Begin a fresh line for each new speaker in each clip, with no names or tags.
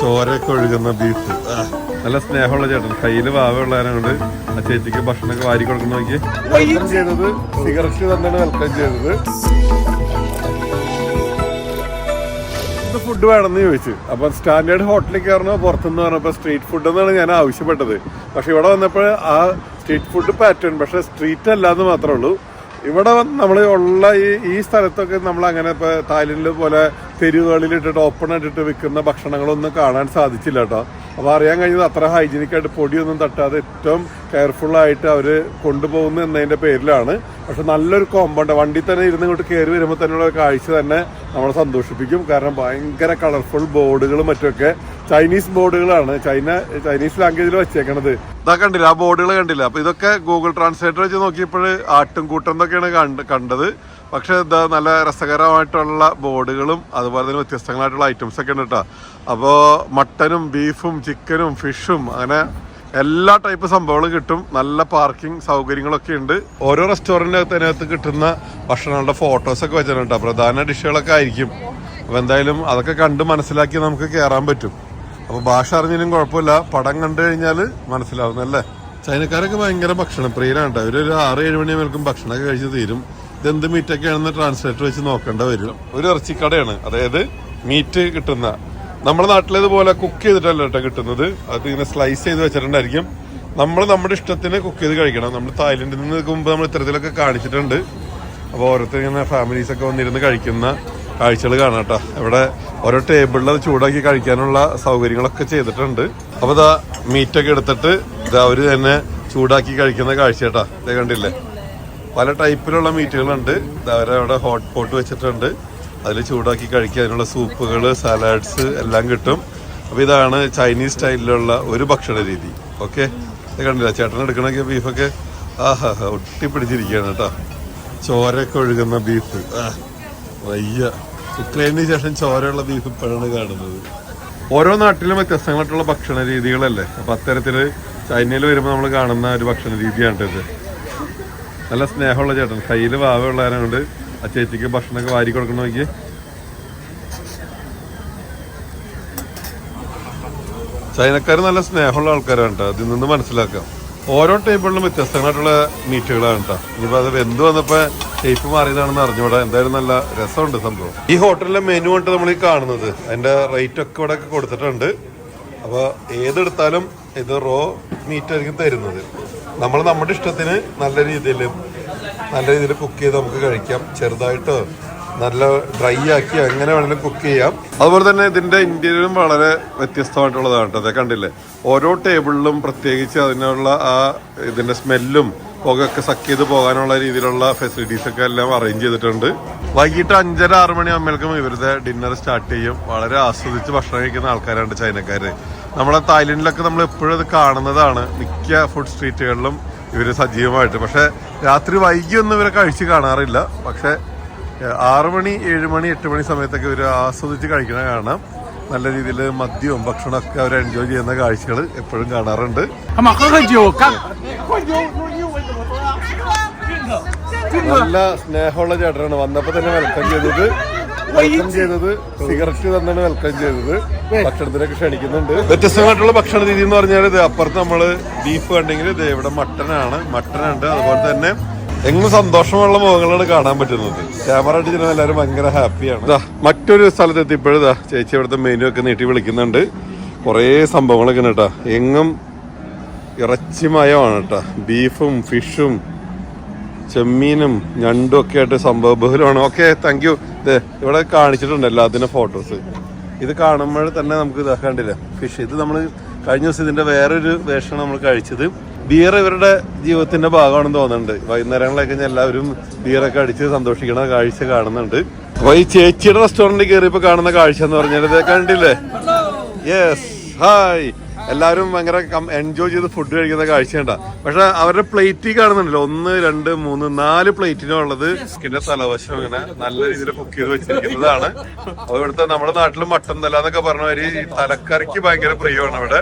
ചോരയൊക്കെ ഒഴുകുന്ന ബീഫ് നല്ല സ്നേഹമുള്ള ചേട്ടൻ. കയ്യിൽ വാവയുള്ളതിനെ കൊണ്ട് ആ ചേച്ചിക്ക് ഭക്ഷണമൊക്കെ വാരി കൊടുക്കുന്ന നോക്കി വെൽക്കം ചെയ്തത്. സിഗരറ്റ് തന്നെയാണ് വെൽക്കം ചെയ്തത്. ഫുഡ് വേണമെന്ന് ചോദിച്ചു. അപ്പൊ സ്റ്റാൻഡേർഡ് ഹോട്ടലിൽ കയറണോ പുറത്തുനിന്ന് പറഞ്ഞപ്പോ സ്ട്രീറ്റ് ഫുഡ് എന്നാണ് ഞാൻ ആവശ്യപ്പെട്ടത്. പക്ഷെ ഇവിടെ വന്നപ്പോൾ ആ സ്ട്രീറ്റ് ഫുഡ് പാറ്റേൺ പക്ഷെ സ്ട്രീറ്റ് അല്ലാന്ന് മാത്രമേ ഉള്ളൂ. ഇവിടെ നമ്മൾ ഉള്ള ഈ ഈ സ്ഥലത്തൊക്കെ നമ്മൾ അങ്ങനെ ഇപ്പൊ തായ്ലൻഡിൽ പോലെ തെരുവുകളിൽ ഇട്ടിട്ട് ഓപ്പൺ ഇട്ടിട്ട് വിൽക്കുന്ന ഭക്ഷണങ്ങളൊന്നും കാണാൻ സാധിച്ചില്ല കേട്ടോ അപ്പൊ അറിയാൻ കഴിഞ്ഞത് അത്ര ഹൈജീനിക് ആയിട്ട് പൊടിയൊന്നും തട്ടാതെ ഏറ്റവും കെയർഫുൾ ആയിട്ട് അവർ കൊണ്ടുപോകുന്നു എന്നതിന്റെ പേരിലാണ്. പക്ഷെ നല്ലൊരു കോമ്പൗണ്ട് വണ്ടി തന്നെ ഇരുന്ന് ഇങ്ങോട്ട് കയറി വരുമ്പോൾ തന്നെയുള്ള കാഴ്ച തന്നെ നമ്മളെ സന്തോഷിപ്പിക്കും. കാരണം ഭയങ്കര കളർഫുൾ ബോർഡുകളും മറ്റൊക്കെ ചൈനീസ് ബോർഡുകളാണ്. ചൈന ചൈനീസ് ലാംഗ്വേജിൽ വെച്ചേക്കണത്. ഇതാ കണ്ടില്ല ആ ബോർഡുകൾ കണ്ടില്ല? അപ്പോൾ ഇതൊക്കെ ഗൂഗിൾ ട്രാൻസ്ലേറ്റർ വെച്ച് നോക്കിയപ്പോൾ ആട്ടും കൂട്ടം എന്നൊക്കെയാണ് കണ്ട് കണ്ടത്. പക്ഷെ ഇതാ നല്ല രസകരമായിട്ടുള്ള ബോർഡുകളും അതുപോലെ തന്നെ വ്യത്യസ്തങ്ങളായിട്ടുള്ള ഐറ്റംസ് ഒക്കെ ഉണ്ട് കേട്ടോ. അപ്പോൾ മട്ടനും ബീഫും ചിക്കനും ഫിഷും അങ്ങനെ എല്ലാ ടൈപ്പ് സംഭവങ്ങളും കിട്ടും. നല്ല പാർക്കിംഗ് സൗകര്യങ്ങളൊക്കെ ഉണ്ട്. ഓരോ റെസ്റ്റോറന്റിനകത്ത് കിട്ടുന്ന ഭക്ഷണങ്ങളുടെ ഫോട്ടോസ് ഒക്കെ വെച്ചിട്ടുണ്ട് പ്രധാന ഡിഷുകളൊക്കെ ആയിരിക്കും. അപ്പോൾ എന്തായാലും അതൊക്കെ കണ്ട് മനസ്സിലാക്കി നമുക്ക് കയറാൻ പറ്റും. അപ്പോൾ ഭാഷ അറിഞ്ഞാലും കുഴപ്പമില്ല. പടം കണ്ടു കഴിഞ്ഞാൽ മനസ്സിലാവുന്നല്ലേ ചൈനക്കാരൊക്കെ ഭയങ്കര ഭക്ഷണം പ്രിയരാണ് കേട്ടോ ഒരു ആറ് ഏഴ് മണി വരെക്കും ഭക്ഷണമൊക്കെ കഴിച്ച് തീരും. ഇതെന്ത് മീറ്റൊക്കെയാണെന്ന് ട്രാൻസ്ലേറ്റർ വെച്ച് നോക്കേണ്ട വരും. ഒരു ഇറച്ചിക്കടയാണ്. അതായത് മീറ്റ് കിട്ടുന്ന നമ്മുടെ നാട്ടിലേതുപോലെ കുക്ക് ചെയ്തിട്ടല്ല കേട്ടോ കിട്ടുന്നത്. അത് ഇങ്ങനെ സ്ലൈസ് ചെയ്ത് വെച്ചിട്ടുണ്ടായിരിക്കും. നമ്മൾ നമ്മുടെ ഇഷ്ടത്തിന് കുക്ക് ചെയ്ത് കഴിക്കണം. നമ്മൾ തായ്ലൻഡിൽ നിന്ന് മുമ്പ് നമ്മൾ ഇത്തരത്തിലൊക്കെ കാണിച്ചിട്ടുണ്ട്. അപ്പോൾ ഓരോരുത്തർ ഇങ്ങനെ ഫാമിലീസൊക്കെ വന്നിരുന്ന് കഴിക്കുന്ന കാഴ്ചകൾ കാണാം കേട്ടോ. ഇവിടെ ഓരോ ടേബിളിൽ അത് ചൂടാക്കി കഴിക്കാനുള്ള സൗകര്യങ്ങളൊക്കെ ചെയ്തിട്ടുണ്ട്. അപ്പോൾ ഇതാ മീറ്റൊക്കെ എടുത്തിട്ട് ഇത് അവർ തന്നെ ചൂടാക്കി കഴിക്കുന്ന കാഴ്ച കേട്ടാ. ഇതേ കണ്ടില്ലേ? പല ടൈപ്പിലുള്ള മീറ്റുകളുണ്ട് അവരവിടെ ഹോട്ട് പോട്ട് വെച്ചിട്ടുണ്ട്. അതിൽ ചൂടാക്കി കഴിക്കുക അതിനുള്ള സൂപ്പുകൾ സലാഡ്സ് എല്ലാം കിട്ടും. അപ്പോൾ ഇതാണ് ചൈനീസ് സ്റ്റൈലിലുള്ള ഒരു ഭക്ഷണ രീതി. ഓക്കെ കണ്ടില്ല? ചേട്ടൻ എടുക്കണമെങ്കിൽ ബീഫൊക്കെ ആഹാ ഒട്ടിപ്പിടിച്ചിരിക്കുകയാണ് കേട്ടോ. ചോരയൊക്കെ ഒഴുകുന്ന ബീഫ് വയ്യ. ഉക്രൈനിന് ശേഷം ചോരയുള്ള ബീഫ് ഇപ്പോഴാണ് കാണുന്നത്. ഓരോ നാട്ടിലും വ്യത്യസ്തങ്ങളായിട്ടുള്ള ഭക്ഷണ രീതികളല്ലേ? അപ്പം അത്തരത്തിൽ ചൈനയിൽ വരുമ്പോൾ നമ്മൾ കാണുന്ന ഒരു ഭക്ഷണ രീതിയാണ് ഇത് നല്ല സ്നേഹമുള്ള ചേട്ടൻ. കയ്യിൽ വാവയുള്ളതിനെ കൊണ്ട് ആ ചേച്ചിക്ക് ഭക്ഷണമൊക്കെ വാരി കൊടുക്കണം നോക്കി ചൈനക്കാർ നല്ല സ്നേഹമുള്ള ആൾക്കാരാണ് കേട്ടോ അതിൽ നിന്ന് മനസ്സിലാക്കാം. ഓരോ ടേബിളിലും വ്യത്യസ്തങ്ങളായിട്ടുള്ള മീറ്റുകളാണ് കേട്ടോ ഇനിയിപ്പോ അത് വെന്ത് വന്നപ്പോ ടേപ്പ് മാറിയതാണെന്ന് അറിഞ്ഞൂടാ എന്തായാലും നല്ല രസമുണ്ട് സംഭവം. ഈ ഹോട്ടലിലെ മെനു ആയിട്ട് നമ്മൾ ഈ കാണുന്നത്. അതിന്റെ റേറ്റ് ഒക്കെ ഇവിടെ കൊടുത്തിട്ടുണ്ട്. അപ്പോൾ ഏതെടുത്താലും ഇത് റോ മീറ്റ് ആയിരിക്കും തരുന്നത്. നമ്മൾ നമ്മുടെ ഇഷ്ടത്തിന് നല്ല രീതിയിൽ നല്ല രീതിയിൽ കുക്ക് ചെയ്ത് നമുക്ക് കഴിക്കാം. ചെറുതായിട്ട് നല്ല ഡ്രൈ ആക്കി അങ്ങനെ വേണമെങ്കിലും കുക്ക് ചെയ്യാം. അതുപോലെ തന്നെ ഇതിന്റെ ഇന്റീരിയറും വളരെ വ്യത്യസ്തമായിട്ടുള്ളതാണ് കേട്ടോ. അതെ കണ്ടില്ലേ? ഓരോ ടേബിളിലും പ്രത്യേകിച്ച് അതിനുള്ള ആ ഇതിന്റെ സ്മെല്ലും പുകയൊക്കെ സക്ക് ചെയ്ത് പോകാനുള്ള രീതിയിലുള്ള ഫെസിലിറ്റീസ് ഒക്കെ എല്ലാം അറേഞ്ച് ചെയ്തിട്ടുണ്ട്. വൈകിട്ട് അഞ്ചര ആറ് മണി ആകുമ്പോഴേക്കും ഇവരുടെ ഡിന്നർ സ്റ്റാർട്ട് ചെയ്യും. വളരെ ആസ്വദിച്ച് ഭക്ഷണം കഴിക്കുന്ന ആൾക്കാരാണ് ചൈനക്കാര്. നമ്മളെ തായ്ലൻഡിലൊക്കെ നമ്മൾ എപ്പോഴും ഇത് കാണുന്നതാണ്. മിക്ക ഫുഡ് സ്ട്രീറ്റുകളിലും ഇവർ സജീവമായിട്ട്. പക്ഷെ രാത്രി വൈകിയൊന്നും ഇവരെ കഴിച്ച് കാണാറില്ല. പക്ഷേ ആറ് മണി ഏഴ് മണി എട്ട് മണി സമയത്തൊക്കെ ഇവർ ആസ്വദിച്ച് കഴിക്കണ കാണാം. നല്ല രീതിയിൽ മദ്യവും ഭക്ഷണമൊക്കെ അവർ എൻജോയ് ചെയ്യുന്ന കാഴ്ചകൾ എപ്പോഴും കാണാറുണ്ട്. നല്ല സ്നേഹമുള്ള ചേട്ടനാണ്. വന്നപ്പോൾ തന്നെ വെൽക്കം ചെയ്തത്. വെൽക്കം ചെയ്തത് സിഗരറ്റ് തന്നെയാണ് വെൽക്കം ചെയ്തത്. ഭക്ഷണത്തിനൊക്കെ ക്ഷണിക്കുന്നുണ്ട്. വ്യത്യസ്തമായിട്ടുള്ള ഭക്ഷണ രീതി എന്ന് പറഞ്ഞാൽ ഇത് അപ്പുറത്ത് നമ്മൾ ബീഫ് കണ്ടെങ്കിൽ ഇത് ഇവിടെ മട്ടനാണ് മട്ടനുണ്ട് അതുപോലെ തന്നെ എങ്ങും സന്തോഷമുള്ള മുഖങ്ങളാണ് കാണാൻ പറ്റുന്നത്. ക്യാമറ അടിച്ചിരുന്ന എല്ലാവരും ഭയങ്കര ഹാപ്പിയാണ് ദാ, മറ്റൊരു സ്ഥലത്ത് എത്തിയപ്പോഴതാ ചേച്ചി ഇവിടുത്തെ മെനു ഒക്കെ നീട്ടി വിളിക്കുന്നുണ്ട്. കുറേ സംഭവങ്ങളൊക്കെ ഉണ്ട് കേട്ടോ. എങ്ങും ഇറച്ചിമയമാണ് കേട്ടോ. ബീഫും ഫിഷും ചെമ്മീനും ഞണ്ടും ഒക്കെ ആയിട്ട് സംഭവ ബഹുലമാണ്. ഓക്കെ താങ്ക് യു ഇവിടെ കാണിച്ചിട്ടുണ്ട് എല്ലാത്തിന്റെ ഫോട്ടോസ് ഇത് കാണുമ്പോൾ തന്നെ നമുക്ക് ഇതാക്കാണ്ടില്ല കണ്ടില്ല? ഫിഷ് ഇത് നമ്മൾ കഴിഞ്ഞ ദിവസം ഇതിന്റെ വേറൊരു വേഷമാണ് നമ്മൾ കഴിച്ചത്. ബിയർ ഇവരുടെ ജീവിതത്തിന്റെ ഭാഗമാണെന്ന് തോന്നുന്നുണ്ട്. വൈകുന്നേരങ്ങളൊക്കെ ഞാൻ എല്ലാവരും ബിയറൊക്കെ അടിച്ച് സന്തോഷിക്കണ കാഴ്ച കാണുന്നുണ്ട്. അപ്പൊ ഈ ചേച്ചിയുടെ റെസ്റ്റോറന്റിൽ കയറിയപ്പോ കാണുന്ന കാഴ്ച എന്ന് പറഞ്ഞാൽ ഇത് കണ്ടില്ലേ? യെസ് ഹായ് എല്ലാവരും ഭയങ്കര എൻജോയ് ചെയ്ത് ഫുഡ് കഴിക്കുന്ന കാഴ്ചയുണ്ട. പക്ഷെ അവരുടെ പ്ലേറ്റിൽ കാണുന്നുണ്ടല്ലോ. ഒന്ന് രണ്ട് മൂന്ന് നാല് പ്ലേറ്റിനുള്ളത് സ്കിന്റെ തലവശം ഇങ്ങനെ നല്ല രീതിയിൽ കുക്ക് ചെയ്ത് വെച്ചിരിക്കുന്നതാണ്. അപ്പൊ ഇവിടുത്തെ നമ്മുടെ നാട്ടിൽ മട്ടൻ തല എന്നൊക്കെ പറഞ്ഞ മാതിരി ഈ തലക്കറിക്ക് ഭയങ്കര പ്രിയമാണ് അവിടെ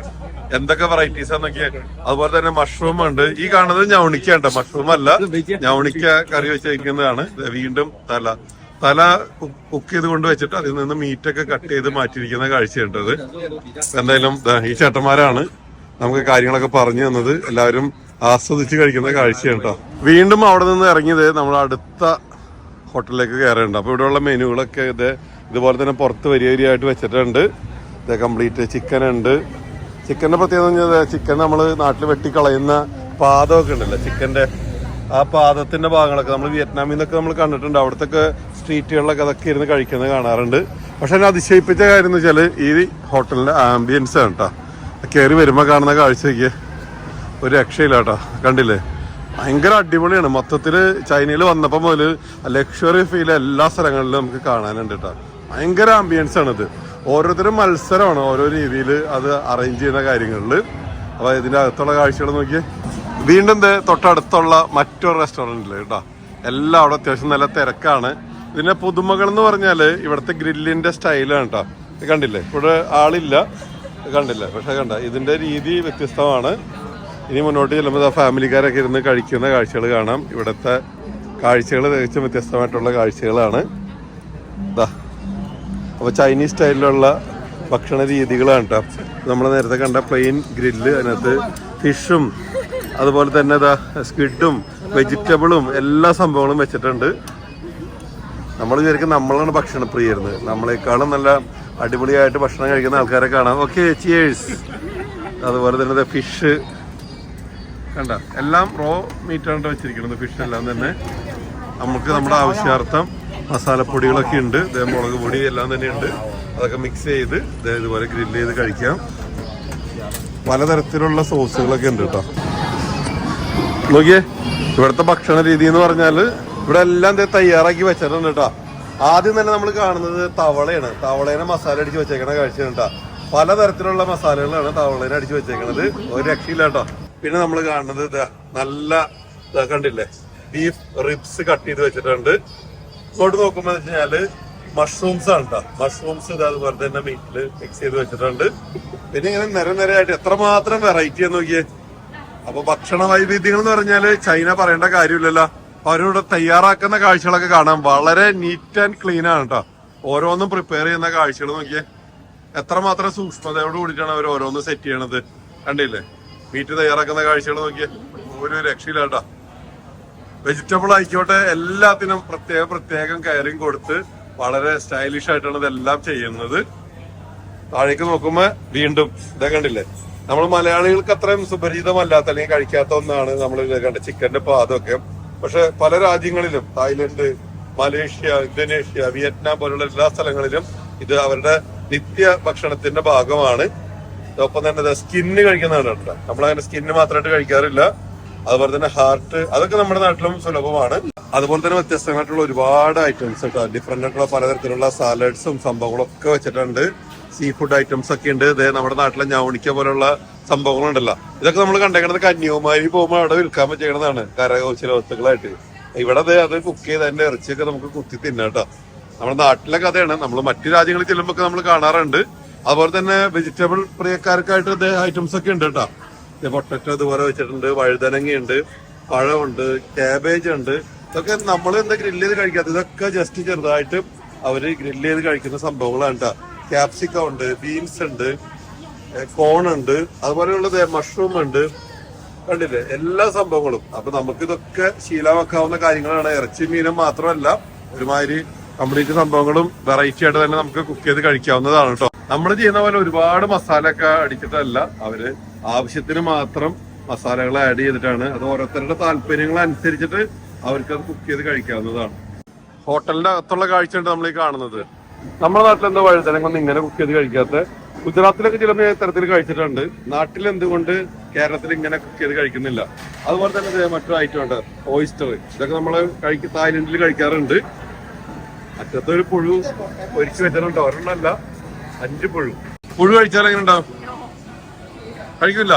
എന്തൊക്കെ വെറൈറ്റീസ് ആണെന്നൊക്കെ അതുപോലെ തന്നെ മഷ്റൂം ഉണ്ട്. ഈ കാണുന്നത് ഞവണിക്ക ഉണ്ട്? മഷ്റൂം അല്ല. ഞവണിക്ക കറി വെച്ചിരിക്കുന്നതാണ്. വീണ്ടും തല. തല കുക്ക് ചെയ്ത് കൊണ്ട് വെച്ചിട്ട് അതിൽ നിന്ന് മീറ്റൊക്കെ കട്ട് ചെയ്ത് മാറ്റിയിരിക്കുന്ന കാഴ്ചയുണ്ടത്. എന്തായാലും ഈ ചേട്ടന്മാരാണ് നമുക്ക് കാര്യങ്ങളൊക്കെ പറഞ്ഞു തന്നത്. എല്ലാവരും ആസ്വദിച്ച് കഴിക്കുന്ന കാഴ്ചയാണ് വീണ്ടും അവിടെ നിന്ന് ഇറങ്ങിയത് നമ്മൾ അടുത്ത ഹോട്ടലിലേക്ക് കയറേണ്ട അപ്പോൾ ഇവിടെയുള്ള മെനുകളൊക്കെ ഇത് ഇതുപോലെ തന്നെ പുറത്ത് വരി വരിയായിട്ട് വെച്ചിട്ടുണ്ട്. ഇത് കംപ്ലീറ്റ് ചിക്കൻ ഉണ്ട്. ചിക്കന്റെ പ്രത്യേകത ചിക്കൻ നമ്മൾ നാട്ടിൽ വെട്ടിക്കളയുന്ന പാദമൊക്കെ ഉണ്ടല്ലോ. ചിക്കന്റെ ആ പാദത്തിന്റെ ഭാഗങ്ങളൊക്കെ നമ്മൾ വിയറ്റ്നാമിൽ നിന്നൊക്കെ നമ്മൾ കണ്ടിട്ടുണ്ട്. അവിടുത്തെ സ്ട്രീറ്റുകളിലൊക്കെ അതൊക്കെ ഇരുന്ന് കഴിക്കുന്നത് കാണാറുണ്ട്. പക്ഷെ എന്നെ അതിശയിപ്പിച്ച കാര്യം എന്ന് വെച്ചാൽ ഈ ഹോട്ടലിന്റെ ആംബിയൻസ് ആണ് കേട്ടോ കയറി വരുമ്പോൾ കാണുന്ന കാഴ്ചയ്ക്ക് ഒരു രക്ഷയില്ല കേട്ടോ കണ്ടില്ലേ? ഭയങ്കര അടിപൊളിയാണ്. മൊത്തത്തിൽ ചൈനയിൽ വന്നപ്പോൾ മുതൽ ലക്ഷറി ഫീൽ എല്ലാ സ്ഥലങ്ങളിലും നമുക്ക് കാണാനുണ്ട് കേട്ടോ ഭയങ്കര ആംബിയൻസ് ആണിത് ഓരോരുത്തരും മത്സരമാണ് ഓരോ രീതിയിൽ അത് അറേഞ്ച് ചെയ്യുന്ന കാര്യങ്ങളിൽ അപ്പോൾ ഇതിന്റെ അകത്തുള്ള കാഴ്ചകൾ നോക്കിയേ. വീണ്ടും തൊട്ടടുത്തുള്ള മറ്റൊരു റെസ്റ്റോറന്റിൽ കേട്ടോ എല്ലാം അവിടെ അത്യാവശ്യം നല്ല തിരക്കാണ്. ഇതിന്റെ പുതുമകൾ എന്ന് പറഞ്ഞാൽ ഇവിടുത്തെ ഗ്രില്ലിന്റെ സ്റ്റൈലാണ് കേട്ടോ. ഇത് കണ്ടില്ലേ? ഇവിടെ ആളില്ല. കണ്ടില്ല? പക്ഷെ കണ്ട ഇതിന്റെ രീതി വ്യത്യസ്തമാണ്. ഇനി മുന്നോട്ട് ചെല്ലുമ്പോൾ ആ ഫാമിലിക്കാരൊക്കെ ഇരുന്ന് കഴിക്കുന്ന കാഴ്ചകൾ കാണാം. ഇവിടുത്തെ കാഴ്ചകൾ തികച്ചും വ്യത്യസ്തമായിട്ടുള്ള കാഴ്ചകളാണ്. ഇതാ അപ്പോൾ ചൈനീസ് സ്റ്റൈലിലുള്ള ഭക്ഷണ രീതികളാണ് കേട്ടോ. നമ്മൾ നേരത്തെ കണ്ട പ്ലെയിൻ ഗ്രില്ല് അതിനകത്ത് ഫിഷും അതുപോലെ തന്നെ ഇതാ സ്ക്വിഡും വെജിറ്റബിളും എല്ലാ സംഭവങ്ങളും വെച്ചിട്ടുണ്ട്. നമ്മൾ വിചാരിക്കും നമ്മളാണ് ഭക്ഷണ പ്രിയരുന്നത് നമ്മളെക്കാളും നല്ല അടിപൊളിയായിട്ട് ഭക്ഷണം കഴിക്കുന്ന ആൾക്കാരെ കാണാം. ഓക്കെ ചിയേഴ്സ് അതുപോലെ തന്നെ ഫിഷ് കണ്ട? എല്ലാം റോ മീറ്റാണ് വെച്ചിരിക്കുന്നത് ഫിഷ് എല്ലാം തന്നെ. നമുക്ക് നമ്മുടെ ആവശ്യാർത്ഥം മസാലപ്പൊടികളൊക്കെ ഉണ്ട്. മുളക് പൊടി എല്ലാം തന്നെ ഉണ്ട്. അതൊക്കെ മിക്സ് ചെയ്ത് ഇതുപോലെ ഗ്രില്ല് ചെയ്ത് കഴിക്കാം. പലതരത്തിലുള്ള സോസുകളൊക്കെ ഉണ്ട് കേട്ടോ. നോക്കിയേ ഇവിടുത്തെ ഭക്ഷണ രീതി എന്ന് പറഞ്ഞാൽ ഇവിടെ എല്ലാം ദേ തയ്യാറാക്കി വെച്ചിട്ടുണ്ട് കേട്ടോ ആദ്യം തന്നെ നമ്മൾ കാണുന്നത് തവളയാണ്. തവളേനെ മസാല അടിച്ച് വെച്ചേക്കണ കാഴ്ചയാണ് കേട്ടോ പലതരത്തിലുള്ള മസാലകളാണ് തവളേനെ അടിച്ച് വെച്ചേക്കണത്. ഒരു രക്ഷയില്ല കേട്ടോ പിന്നെ നമ്മൾ കാണുന്നത് ഇതാ നല്ല ഇതാ കണ്ടില്ലേ? ബീഫ് റിബ്സ് കട്ട് ചെയ്ത് വെച്ചിട്ടുണ്ട്. ഇങ്ങോട്ട് നോക്കുമ്പോ വെച്ചാൽ മഷ്റൂംസ് ആണ് കേട്ടോ മഷ്റൂംസ് ഇത് അതുപോലെ തന്നെ മീറ്റിൽ മിക്സ് ചെയ്ത് വെച്ചിട്ടുണ്ട്. പിന്നെ ഇങ്ങനെ നിര നിരയായിട്ട് എത്രമാത്രം വെറൈറ്റി എന്ന് നോക്കിയേ. അപ്പൊ ഭക്ഷണ വൈവിധ്യങ്ങൾ എന്ന് പറഞ്ഞാൽ ചൈന പറയേണ്ട കാര്യമില്ലല്ലോ. അവരിവിടെ തയ്യാറാക്കുന്ന കാഴ്ചകളൊക്കെ കാണാം. വളരെ നീറ്റ് ആൻഡ് ക്ലീൻ ആണ് കേട്ടോ ഓരോന്നും പ്രിപ്പയർ ചെയ്യുന്ന കാഴ്ചകൾ നോക്കിയേ. എത്രമാത്രം സൂക്ഷ്മതയോട് കൂടിയിട്ടാണ് അവർ ഓരോന്നും സെറ്റ് ചെയ്യണത്. കണ്ടില്ലേ? മീറ്റ് തയ്യാറാക്കുന്ന കാഴ്ചകൾ നോക്കിയേ. ഒരു രക്ഷയില്ല കേട്ടോ വെജിറ്റബിൾ ആയിക്കോട്ടെ എല്ലാത്തിനും പ്രത്യേക പ്രത്യേകം കയറിയും കൊടുത്ത് വളരെ സ്റ്റൈലിഷ് ആയിട്ടാണ് ഇതെല്ലാം ചെയ്യുന്നത്. താഴേക്ക് നോക്കുമ്പോ വീണ്ടും ഇതേ കണ്ടില്ലേ? നമ്മൾ മലയാളികൾക്ക് അത്രയും സുപരിചിതമല്ലാത്ത അല്ലെങ്കിൽ കഴിക്കാത്ത ഒന്നാണ് നമ്മൾ കണ്ട ചിക്കന്റെ പാദമൊക്കെ. പക്ഷെ പല രാജ്യങ്ങളിലും തായ്ലൻഡ് മലേഷ്യ ഇന്തോനേഷ്യ വിയറ്റ്നാം പോലുള്ള എല്ലാ സ്ഥലങ്ങളിലും ഇത് അവരുടെ നിത്യ ഭക്ഷണത്തിന്റെ ഭാഗമാണ്. ഒപ്പം തന്നെ സ്കിന്ന് കഴിക്കുന്നവരുണ്ട് നമ്മളങ്ങനെ സ്കിന്ന് മാത്രമായിട്ട് കഴിക്കാറില്ല. അതുപോലെ തന്നെ ഹാർട്ട് അതൊക്കെ നമ്മുടെ നാട്ടിലും സുലഭമാണ്. അതുപോലെ തന്നെ വ്യത്യസ്തമായിട്ടുള്ള ഒരുപാട് ഐറ്റംസ് കേട്ടോ. ഡിഫറെന്റ് ആയിട്ടുള്ള പലതരത്തിലുള്ള സാലഡ്സും സംഭവങ്ങളും ഒക്കെ വെച്ചിട്ടുണ്ട്. സീ ഫുഡ് ഐറ്റംസ് ഒക്കെ ഉണ്ട്. ഇതേ നമ്മുടെ നാട്ടിലെ ഞാവണിക്ക പോലുള്ള സംഭവങ്ങളുണ്ടല്ലോ. ഇതൊക്കെ നമ്മൾ കണ്ടേക്കണത് കന്യാകുമാരി പോകുമ്പോൾ അവിടെ വിൽക്കാൻ പറ്റുന്നതാണ് കരകൗശല വസ്തുക്കളായിട്ട് ഇവിടെ ദേ അത് കുക്ക് ചെയ്ത് അതിന്റെ ഇറച്ചിയൊക്കെ നമുക്ക് കുത്തി തിന്നാം കേട്ടോ. നമ്മുടെ നാട്ടിലെ കഥയാണ്. നമ്മൾ മറ്റു രാജ്യങ്ങളിൽ ചെല്ലുമ്പോൾ നമ്മൾ കാണാറുണ്ട്. അതുപോലെ തന്നെ വെജിറ്റബിൾ പ്രിയക്കാർക്കായിട്ട് ഐറ്റംസ് ഒക്കെ ഉണ്ട് കേട്ടോ. പൊട്ടറ്റോ ഇതുപോലെ വെച്ചിട്ടുണ്ട്. വഴുതനങ്ങയുണ്ട്. പഴമുണ്ട്. കാബേജ് ഉണ്ട്. ഇതൊക്കെ നമ്മൾ എന്താ ഗ്രില്ല് ചെയ്ത് കഴിക്കാത്ത ഇതൊക്കെ ജസ്റ്റ് ചെറുതായിട്ട് അവർ ഗ്രില്ല് ചെയ്ത് കഴിക്കുന്ന സംഭവങ്ങളാണ് കേട്ടോ. ക്യാപ്സിക്കം ഉണ്ട് ബീൻസ് ഉണ്ട് കോൺ ഉണ്ട് അതുപോലെയുള്ളത് മഷ്റൂം ഉണ്ട്. കണ്ടില്ലേ? എല്ലാ സംഭവങ്ങളും. അപ്പൊ നമുക്ക് ഇതൊക്കെ ശീലമാക്കാവുന്ന കാര്യങ്ങളാണ്. ഇറച്ചി മീനും മാത്രമല്ല ഒരുമാതിരി കംപ്ലീറ്റ് സംഭവങ്ങളും വെറൈറ്റി ആയിട്ട് തന്നെ നമുക്ക് കുക്ക് ചെയ്ത് കഴിക്കാവുന്നതാണ് കേട്ടോ നമ്മൾ ചെയ്യുന്ന പോലെ ഒരുപാട് മസാല ഒക്കെ അടിച്ചിട്ടല്ല. അവർ ആവശ്യത്തിന് മാത്രം മസാലകൾ ആഡ് ചെയ്തിട്ടാണ്. അത് ഓരോരുത്തരുടെ താല്പര്യങ്ങൾ അനുസരിച്ചിട്ട് അവർക്ക് അത് കുക്ക് ചെയ്ത് കഴിക്കാവുന്നതാണ്. ഹോട്ടലിന്റെ അകത്തുള്ള കാഴ്ചയാണ് നമ്മൾ ഈ കാണുന്നത്. നമ്മുടെ നാട്ടിൽ എന്താ വഴുതനങ്ങൊന്നും ഇങ്ങനെ കുക്ക് ചെയ്ത് കഴിക്കാത്ത ഗുജറാത്തിലൊക്കെ ചില തരത്തിൽ കഴിച്ചിട്ടുണ്ട്. നാട്ടിൽ എന്തുകൊണ്ട് കേരളത്തിൽ ഇങ്ങനെ കുക്ക് ചെയ്ത് കഴിക്കുന്നില്ല? അതുപോലെ തന്നെ മറ്റൊരു ഐറ്റം ഉണ്ട് ഓയിസ്റ്റർ ഇതൊക്കെ നമ്മൾ കഴിക്ക തായ്ലൻഡിൽ കഴിക്കാറുണ്ട്. അറ്റത്തെ ഒരു പുഴു പൊരിച്ചു വെച്ചിട്ടുണ്ട്. ഒരെണ്ണമല്ല അഞ്ച് പുഴു. പുഴു കഴിച്ചാൽ എങ്ങനെ ഉണ്ടാവും? കഴിക്കില്ല?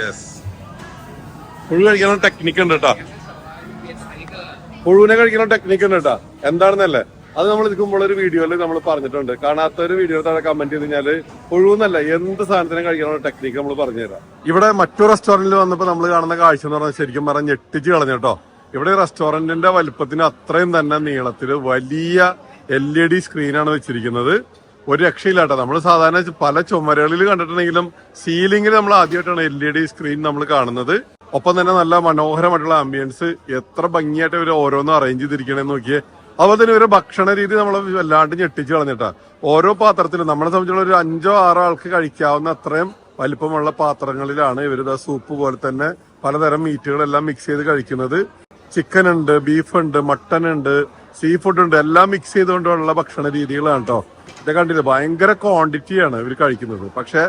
യെസ് പുഴു കഴിക്കാനുള്ള ടെക്നിക്ക് ഉണ്ട് കേട്ടാ. പുഴുവിനെ കഴിക്കാനുള്ള ടെക്നിക്ക് ഉണ്ട് കേട്ടാ. എന്താണെന്നല്ലേ? അത് നമ്മൾ ഇരിക്കുമ്പോൾ ഒരു വീഡിയോയിൽ നമ്മൾ പറഞ്ഞിട്ടുണ്ട്. കാണാത്ത ഒരു വീഡിയോ താഴെ കമന്റ് ചെയ്ത് കഴിഞ്ഞാൽ ഒഴിവെന്നല്ല എന്ത് സാധനത്തിനും കഴിക്കാനുള്ള ടെക്നിക്ക് നമ്മൾ പറഞ്ഞുതരാം. ഇവിടെ മറ്റു റെസ്റ്റോറന്റിൽ വന്നപ്പോൾ നമ്മൾ കാണുന്ന കാഴ്ച എന്ന് പറഞ്ഞാൽ ശരിക്കും പറഞ്ഞ ഞെട്ടിച്ച് കളഞ്ഞു കേട്ടോ. ഇവിടെ റെസ്റ്റോറന്റിന്റെ വലുപ്പത്തിന് അത്രയും തന്നെ നീളത്തിൽ വലിയ എൽ ഇ ഡി സ്ക്രീനാണ് വെച്ചിരിക്കുന്നത്. ഒരു രക്ഷയില്ലാട്ടോ നമ്മൾ സാധാരണ പല ചുമരുകളിൽ കണ്ടിട്ടുണ്ടെങ്കിലും സീലിംഗിൽ നമ്മൾ ആദ്യമായിട്ടാണ് എൽ ഇ ഡി സ്ക്രീൻ നമ്മൾ കാണുന്നത്. ഒപ്പം തന്നെ നല്ല മനോഹരമായിട്ടുള്ള ആംബിയൻസ് എത്ര ഭംഗിയായിട്ട് ഇവർ ഓരോന്നും അറേഞ്ച് ചെയ്തിരിക്കണേന്ന് നോക്കിയേ. അതുപോലെ തന്നെ ഒരു ഭക്ഷണ രീതി നമ്മൾ വല്ലാണ്ട് ഞെട്ടിച്ച് കളഞ്ഞിട്ടാ ഓരോ പാത്രത്തിലും നമ്മളെ സംബന്ധിച്ചുള്ള ഒരു അഞ്ചോ ആറോ ആൾക്ക് കഴിക്കാവുന്ന അത്രയും വലിപ്പമുള്ള പാത്രങ്ങളിലാണ് ഇവരിത് സൂപ്പ് പോലെ തന്നെ പലതരം മീറ്റുകളെല്ലാം മിക്സ് ചെയ്ത് കഴിക്കുന്നത്. ചിക്കൻ ഉണ്ട് ബീഫ് ഉണ്ട് മട്ടൻ ഉണ്ട് സീ ഫുഡ് ഉണ്ട് എല്ലാം മിക്സ് ചെയ്തുകൊണ്ടുള്ള ഭക്ഷണ രീതികളാണ് കേട്ടോ ഇത് കണ്ടില്ല? ഭയങ്കര ക്വാണ്ടിറ്റിയാണ് ഇവർ കഴിക്കുന്നത്. പക്ഷെ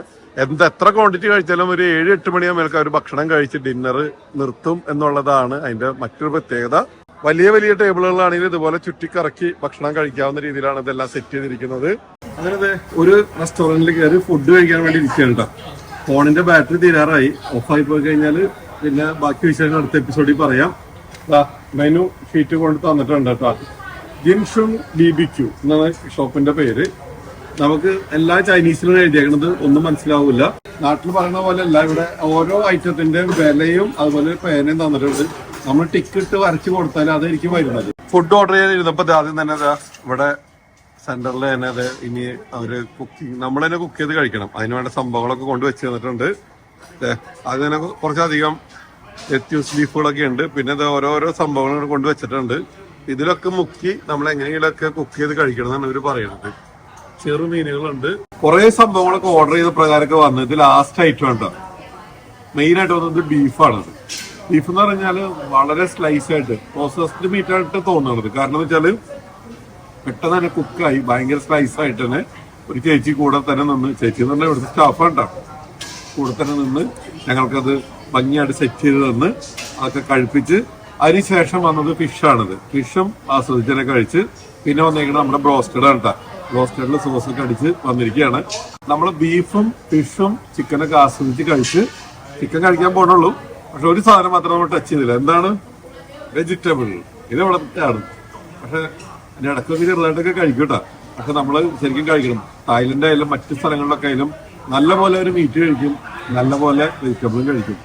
എന്ത് എത്ര ക്വാണ്ടിറ്റി കഴിച്ചാലും ഒരു ഏഴ് എട്ട് മണിയാകുമ്പോൾ അവർ ഭക്ഷണം കഴിച്ച് ഡിന്നർ നിർത്തും എന്നുള്ളതാണ് അതിന്റെ മറ്റൊരു പ്രത്യേകത. വലിയ വലിയ ടേബിളുകളാണെങ്കിൽ ഇതുപോലെ ചുറ്റിക്കറക്കി ഭക്ഷണം കഴിക്കാവുന്ന രീതിയിലാണ് ഇതെല്ലാം സെറ്റ് ചെയ്തിരിക്കുന്നത്. അങ്ങനെ ഒരു റെസ്റ്റോറന്റിൽ കയറി ഫുഡ് കഴിക്കാൻ വേണ്ടി ഇരിക്കുകയാണ് കേട്ടോ ഫോണിന്റെ ബാറ്ററി തീരാറായി. ഓഫായി പോയി കഴിഞ്ഞാൽ പിന്നെ ബാക്കി വിശേഷങ്ങൾ അടുത്ത എപ്പിസോഡിൽ പറയാം. മെനു ഷീറ്റ് കൊണ്ട് തന്നിട്ടുണ്ട് കേട്ടോ ജിൻഷും ബി ബി ക്യു എന്നാണ് ഷോപ്പിന്റെ പേര്. നമുക്ക് എല്ലാ ചൈനീസിലും എഴുതിയേക്കുന്നത് ഒന്നും മനസ്സിലാവില്ല നാട്ടിൽ പറയുന്ന പോലെ അല്ല ഇവിടെ ഓരോ ഐറ്റത്തിന്റെ വിലയും അതുപോലെ പേനയും തന്നിട്ടുണ്ട്. നമ്മൾ ടിക്കറ്റ് വരച്ചു കൊടുത്താൽ അതായിരിക്കും വരുന്നത്. ഫുഡ് ഓർഡർ ചെയ്യാൻ ഇരുന്നപ്പോ ആദ്യം തന്നെ ഇവിടെ സെന്ററിൽ തന്നെ അത് ഇനി അവർ കുക്കിംഗ് നമ്മൾ തന്നെ കുക്ക് ചെയ്ത് കഴിക്കണം. അതിന് വേണ്ട സംഭവങ്ങളൊക്കെ കൊണ്ട് വെച്ച് തന്നിട്ടുണ്ട്. അത് തന്നെ കുറച്ചധികം എത്യൂസ് ബീഫുകളൊക്കെ ഉണ്ട്. പിന്നെ ഇത് ഓരോരോ സംഭവങ്ങൾ കൊണ്ട് വെച്ചിട്ടുണ്ട്. ഇതിലൊക്കെ മുക്കി നമ്മൾ എങ്ങനെയൊക്കെ കുക്ക് ചെയ്ത് കഴിക്കണം എന്നാണ് ഇവർ പറയുന്നത് ചെറു മീനുകളുണ്ട്. കുറെ സംഭവങ്ങളൊക്കെ ഓർഡർ ചെയ്ത പ്രകാരമൊക്കെ വന്നത് ലാസ്റ്റ് ഐറ്റം ഉണ്ടോ മെയിൻ ആയിട്ട് വന്നത് ബീഫാണ് ബീഫ് എന്ന് പറഞ്ഞാൽ വളരെ സ്ലൈസ് ആയിട്ട് പ്രോസസ്ഡ് മീറ്റ് ആയിട്ട് തോന്നുന്നത്. കാരണം എന്ന് വെച്ചാൽ പെട്ടെന്ന് തന്നെ കുക്കായി ഭയങ്കര സ്ലൈസ് ആയിട്ട് തന്നെ ഒരു ചേച്ചി കൂടെ തന്നെ നിന്ന് ചേച്ചി എന്ന് പറഞ്ഞാൽ ഇവിടുത്തെ സ്റ്റാഫ് ഉണ്ടാവും കൂടെ തന്നെ നിന്ന് ഞങ്ങൾക്കത് ഭംഗിയായിട്ട് സെറ്റ് ചെയ്ത് തന്ന് അതൊക്കെ കഴിപ്പിച്ച് അതിനുശേഷം വന്നത് ഫിഷാണിത് ഫിഷും ആസ്വദിച്ചതിനെ കഴിച്ച് പിന്നെ വന്നിരിക്കുന്നത് നമ്മുടെ ബ്രോസ്റ്റഡ് ആണ് കേട്ടോ ബ്രോസ്റ്റഡിൽ സോസൊക്കെ അടിച്ച് വന്നിരിക്കുകയാണ് നമ്മൾ ബീഫും ഫിഷും ചിക്കനൊക്കെ ആസ്വദിച്ച് കഴിച്ച് ചിക്കൻ കഴിക്കാൻ പോണുള്ളൂ. പക്ഷെ ഒരു സാധനം മാത്രം നമ്മൾ ടച്ച് ചെയ്തില്ല. എന്താണ്? വെജിറ്റബിൾ ഇത് വളർത്തിയാണ് പക്ഷെ ഇടക്കൊക്കെ ഇടയ്ക്കൊക്കെ ചെറുതായിട്ടൊക്കെ കഴിക്കും കേട്ടോ. പക്ഷെ നമ്മൾ ശരിക്കും കഴിക്കണം. തായ്ലൻഡ് ആയാലും മറ്റു സ്ഥലങ്ങളിലൊക്കെ ആയാലും നല്ല പോലെ ഒരു മീറ്റ് കഴിക്കും. നല്ല പോലെ വെജിറ്റബിളും കഴിക്കും.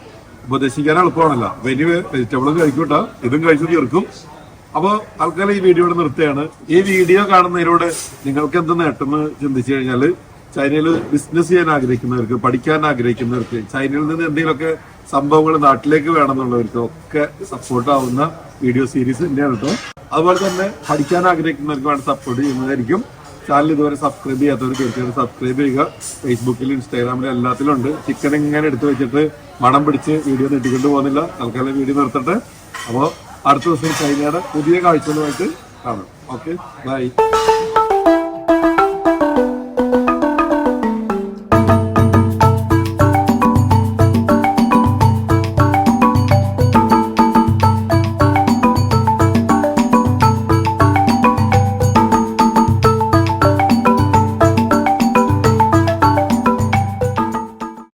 ഉപദേശിക്കാൻ എളുപ്പമാണല്ലോ. വലിയ വെജിറ്റബിളും കഴിക്കും കേട്ടോ. ഇതും കഴിച്ച് തീർക്കും. അപ്പോൾ തൽക്കാലം ഈ വീഡിയോ നിർത്തുകയാണ്. ഈ വീഡിയോ കാണുന്നതിലൂടെ നിങ്ങൾക്ക് എന്ത് നേട്ടം ചിന്തിച്ചു കഴിഞ്ഞാൽ ചൈനയിൽ ബിസിനസ് ചെയ്യാൻ ആഗ്രഹിക്കുന്നവർക്ക് പഠിക്കാൻ ആഗ്രഹിക്കുന്നവർക്ക് ചൈനയിൽ നിന്ന് എന്തെങ്കിലുമൊക്കെ സംഭവങ്ങൾ നാട്ടിലേക്ക് വേണമെന്നുള്ളവർക്ക് ഒക്കെ സപ്പോർട്ട് ആവുന്ന വീഡിയോ സീരീസ് തന്നെയാണ് കേട്ടോ അതുപോലെ തന്നെ പഠിക്കാൻ ആഗ്രഹിക്കുന്നവർക്ക് വേണം സപ്പോർട്ട് ചെയ്യുന്നതായിരിക്കും. ചാനൽ ഇതുവരെ സബ്സ്ക്രൈബ് ചെയ്യാത്തവർ തീർച്ചയായിട്ടും സബ്സ്ക്രൈബ് ചെയ്യുക. ഫേസ്ബുക്കിൽ ഇൻസ്റ്റാഗ്രാമിൽ എല്ലാത്തിലും ഉണ്ട്. ചിക്കൻ ഇങ്ങനെ എടുത്തു വെച്ചിട്ട് മണം പിടിച്ച് വീഡിയോ നീട്ടിക്കൊണ്ട് പോകുന്നില്ല. തൽക്കാലം വീഡിയോ നിർത്തട്ടെ. അപ്പോൾ അടുത്ത ദിവസം ചൈനയുടെ പുതിയ കാഴ്ചകളുമായിട്ട് കാണാം. Okay bye